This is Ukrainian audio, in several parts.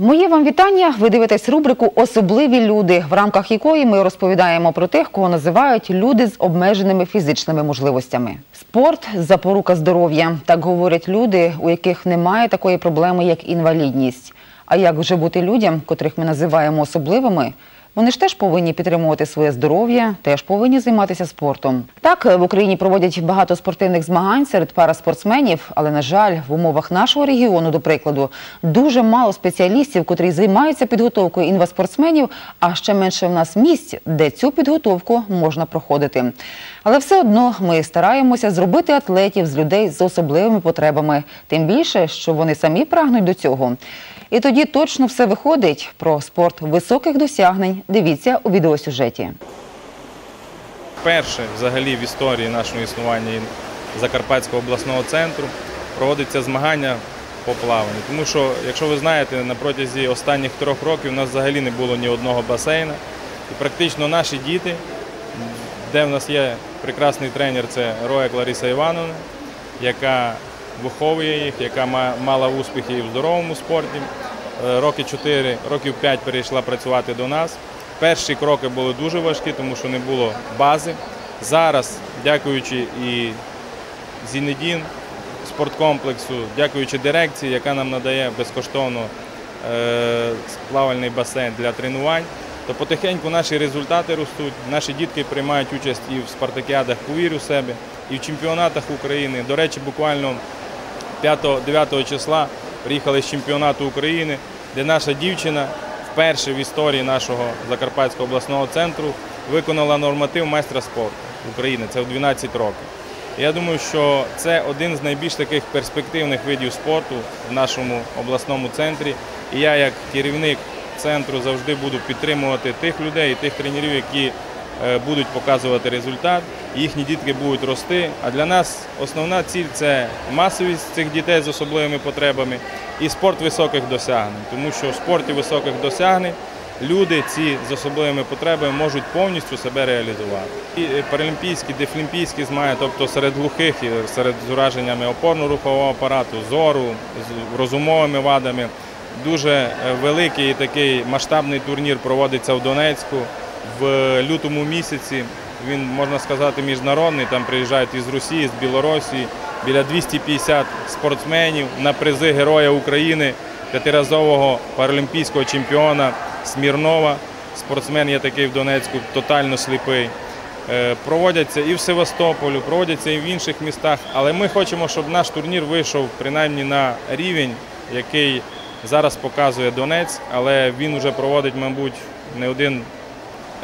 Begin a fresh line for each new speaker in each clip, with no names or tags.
Моє вам вітання. Ви дивитесь рубрику Особливі люди, в рамках якої ми розповідаємо про тих, кого називають люди з обмеженими фізичними можливостями. Спорт запорука здоров'я. Так говорять люди, у яких немає такої проблеми, як інвалідність. А як вже бути людям, котрих ми називаємо особливими? Вони ж теж повинні підтримувати своє здоров'я, теж повинні займатися спортом. Так, в Україні проводять багато спортивних змагань серед параспортсменів, але, на жаль, в умовах нашого регіону, до прикладу, дуже мало спеціалістів, котрі займаються підготовкою інваспортсменів, а ще менше в нас місць, де цю підготовку можна проходити. Але все одно ми стараємося зробити атлетів з людей з особливими потребами, тим більше, що вони самі прагнуть до цього. І тоді точно все виходить про спорт високих досягнень. Дивіться у відеосюжеті.
Вперше взагалі в історії нашого існування Закарпатського обласного центру проводиться змагання по плаванню. Тому що, якщо ви знаєте, на протязі останніх трьох років у нас взагалі не було ні одного басейна. І практично наші діти, де в нас є прекрасний тренер, це Роя Лариса Івановна, яка виховує їх, яка ма- мала успіхи і в здоровому спорті. Е, Роки 4, років 5 перейшла працювати до нас. Перші кроки були дуже важкі, тому що не було бази. Зараз, дякуючи і Зінедін спорткомплексу, дякуючи дирекції, яка нам надає безкоштовно е, плавальний басейн для тренувань, то потихеньку наші результати ростуть. Наші дітки приймають участь і в спартакіадах «Повір у себе, і в чемпіонатах України. До речі, буквально 5-9 числа приїхали з чемпіонату України, де наша дівчина вперше в історії нашого Закарпатського обласного центру виконала норматив майстра спорту України. Це в 12 років. Я думаю, що це один з найбільш таких перспективних видів спорту в нашому обласному центрі. І я, як керівник центру, завжди буду підтримувати тих людей, тих тренерів, які будуть показувати результат, їхні дітки будуть рости. А для нас основна ціль це масовість цих дітей з особливими потребами і спорт високих досягнень. Тому що в спорті високих досягнень люди ці з особливими потребами можуть повністю себе реалізувати. І паралімпійські, дефлімпійські змагання, тобто серед глухих, серед з ураженнями опорно-рухового апарату, зору, з розумовими вадами. Дуже е, великий такий масштабний турнір проводиться в Донецьку в лютому місяці. Він, можна сказати, міжнародний. Там приїжджають із Росії, з Білорусі, біля 250 спортсменів на призи Героя України, п'ятиразового паралімпійського чемпіона Смірнова. Спортсмен є такий в Донецьку, тотально сліпий. Е, Проводяться і в Севастополі, проводяться і в інших містах. Але ми хочемо, щоб наш турнір вийшов принаймні на рівень, який зараз показує Донець, але він вже проводить, мабуть, не один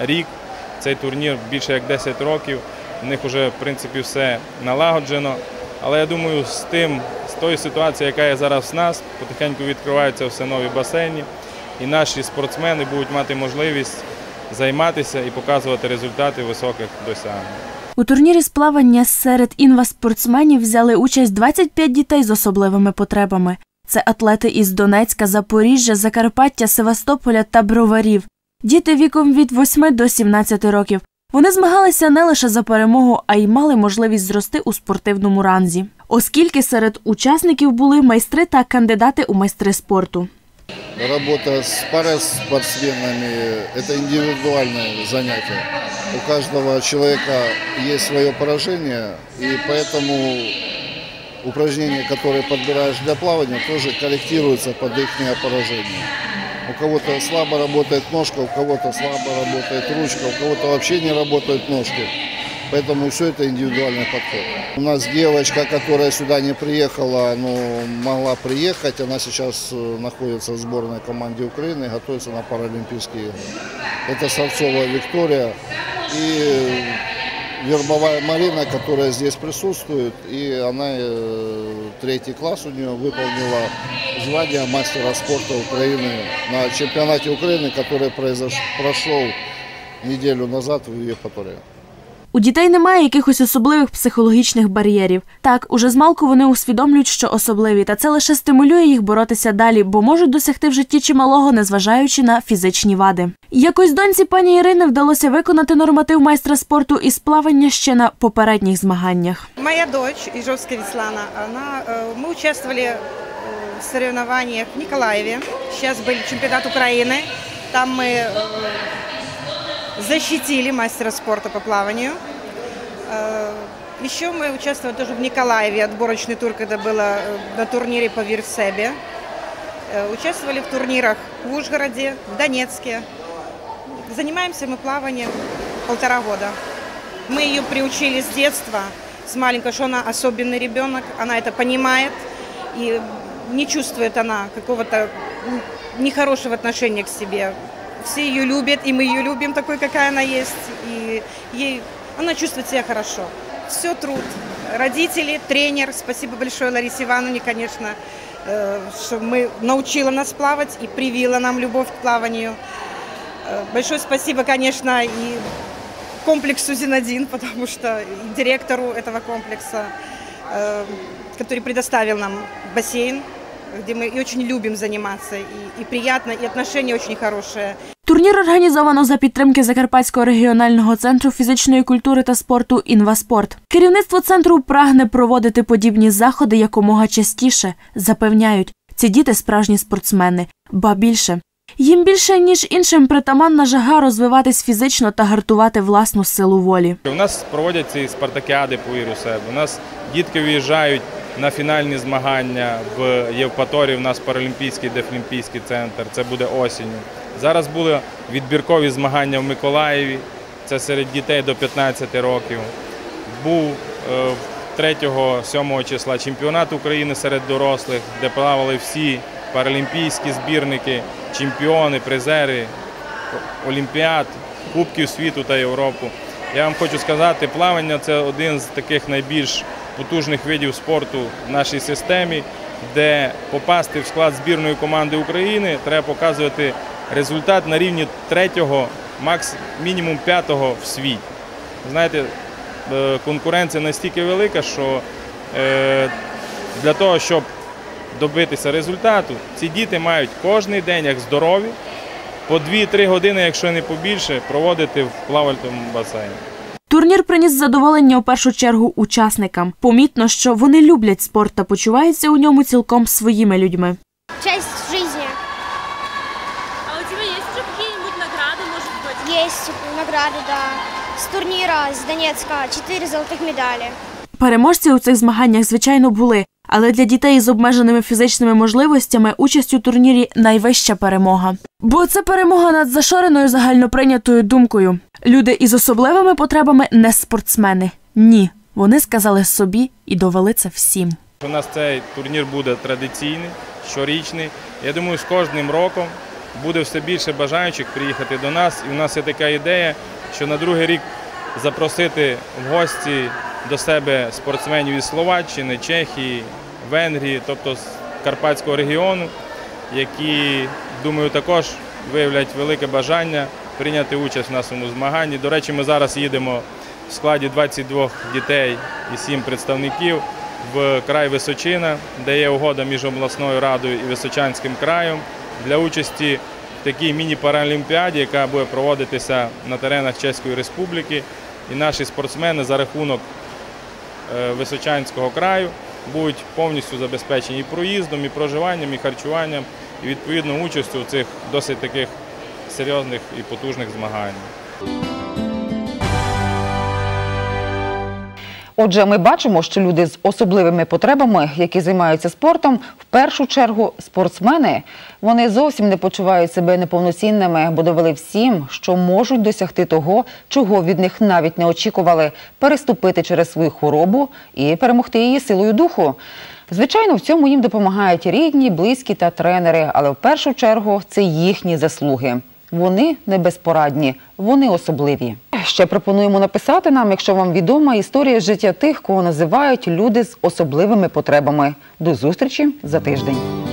рік. Цей турнір більше як 10 років. У них вже в принципі все налагоджено. Але я думаю, з тим, з тою ситуацією, яка є зараз в нас, потихеньку відкриваються все нові басейни, і наші спортсмени будуть мати можливість займатися і показувати результати високих досягнень.
У турнірі з плавання серед інваспортсменів взяли участь 25 дітей з особливими потребами. Це атлети із Донецька, Запоріжжя, Закарпаття, Севастополя та Броварів Діти віком від 8 до 17 років. Вони змагалися не лише за перемогу, а й мали можливість зрости у спортивному ранзі, оскільки серед учасників були майстри та кандидати у майстри спорту.
Работа с параспортсменами – это индивидуальное занятие. У каждого человека есть свое поражение, и поэтому упражнения, которые подбираешь для плавания, тоже корректируются под их поражение. У кого-то слабо работает ножка, у кого-то слабо работает ручка, у кого-то вообще не работают ножки. Поэтому все это индивидуальный подход. У нас девочка, которая сюда не приехала, но могла приехать. Она сейчас э, находится в сборной команде Украины готовится на Паралимпийские игры. Это Савцова Виктория и Вербовая Марина, которая здесь присутствует. И она э, третий класс у нее выполнила звание мастера спорта Украины на чемпионате Украины, который произош... прошел неделю назад в Євпаторії.
У дітей немає якихось особливих психологічних бар'єрів. Так, уже змалку вони усвідомлюють, що особливі, та це лише стимулює їх боротися далі, бо можуть досягти в житті чималого, незважаючи на фізичні вади. Якось доньці пані Ірини вдалося виконати норматив майстра спорту із плавання ще на попередніх змаганнях.
Моя дочь, Ижовская Веслана, она, э, мы участвовали э, в соревнованиях в Николаеве. Сейчас был чемпионат Украины. Там мы э, защитили мастера спорта по плаванию. Э, Еще мы участвовали тоже в Николаеве, отборочный тур, когда было э, на турнире по Вирсебе. Э, Участвовали в турнирах в Ужгороде, в Донецке. Занимаемся мы плаванием полтора года. Мы ее приучили с детства, с маленькой, что она особенный ребенок, она это понимает и не чувствует она какого-то нехорошего отношения к себе. Все ее любят, и мы ее любим такой, какая она есть, и ей, она чувствует себя хорошо. Все труд. Родители, тренер, спасибо большое Ларисе Ивановне, конечно, э, что мы научила нас плавать и привила нам любовь к плаванию. Э, Большое спасибо, конечно, и комплексу Зинадин, потому что директору этого комплекса, э, который предоставил нам бассейн, где мы и очень любим заниматься, и, и приятно, и отношения очень хорошие.
Турнір організовано за підтримки Закарпатського регіонального центру фізичної культури та спорту «Інваспорт». Керівництво центру прагне проводити подібні заходи якомога частіше. Запевняють, ці діти справжні спортсмени, ба більше. Їм більше, ніж іншим, притаманна жага розвиватись фізично та гартувати власну силу волі.
У нас проводяться і спартакіади по віру. У нас дітки виїжджають на фінальні змагання в Євпаторії. У нас паралімпійський дефлімпійський центр. Це буде осінню. Зараз були відбіркові змагання в Миколаєві. Це серед дітей до 15 років. Був е, 3-7 числа чемпіонат України серед дорослих, де плавали всі паралімпійські збірники, чемпіони, призери Олімпіад, Кубків світу та Європу. Я вам хочу сказати, плавання це один з таких найбільш потужних видів спорту в нашій системі, де попасти в склад збірної команди України треба показувати результат на рівні третього, мінімум п'ятого в світі. Знаєте, е, конкуренція настільки велика, що е, для того, щоб добитися результату, ці діти мають кожен день, як здорові, по 2-3 години, якщо не побільше, проводити в плавальному басейні.
Турнір приніс задоволення у першу чергу учасникам. Помітно, що вони люблять спорт та почуваються у ньому цілком своїми людьми.
часть жизни.
А у тебя есть уже какие-нибудь награды, может быть?
Есть награды, да. С турнира с Донецка четыре золотых медали.
Переможці у цих змаганнях, звичайно, були, але для дітей з обмеженими фізичними можливостями участь у турнірі найвища перемога. Бо це перемога над зашореною загальноприйнятою думкою. Люди із особливими потребами не спортсмени. Ні, вони сказали собі і довели це всім.
У нас цей турнір буде традиційний, щорічний. Я думаю, з кожним роком буде все більше бажаючих приїхати до нас. І у нас є така ідея, що на другий рік запросити в гості до себе спортсменів із Словаччини, Чехії, Венгрії, тобто з Карпатського регіону, які, думаю, також виявлять велике бажання прийняти участь в нашому змаганні. До речі, ми зараз їдемо в складі 22 дітей і 7 представників в край Височина, де є угода між обласною радою і Височанським краєм для участі в такій міні-паралімпіаді, яка буде проводитися на теренах Чеської Республіки. І наші спортсмени за рахунок е, Височанського краю будуть повністю забезпечені і проїздом, і проживанням, і харчуванням, і відповідно участю у цих досить таких серйозних і потужних змаганнях.
Отже, ми бачимо, що люди з особливими потребами, які займаються спортом, в першу чергу спортсмени, вони зовсім не почувають себе неповноцінними, бо довели всім, що можуть досягти того, чого від них навіть не очікували, переступити через свою хворобу і перемогти її силою духу. Звичайно, в цьому їм допомагають рідні, близькі та тренери, але в першу чергу це їхні заслуги. Вони не безпорадні, вони особливі. Ще пропонуємо написати нам, якщо вам відома історія життя тих, кого називають люди з особливими потребами. До зустрічі за тиждень.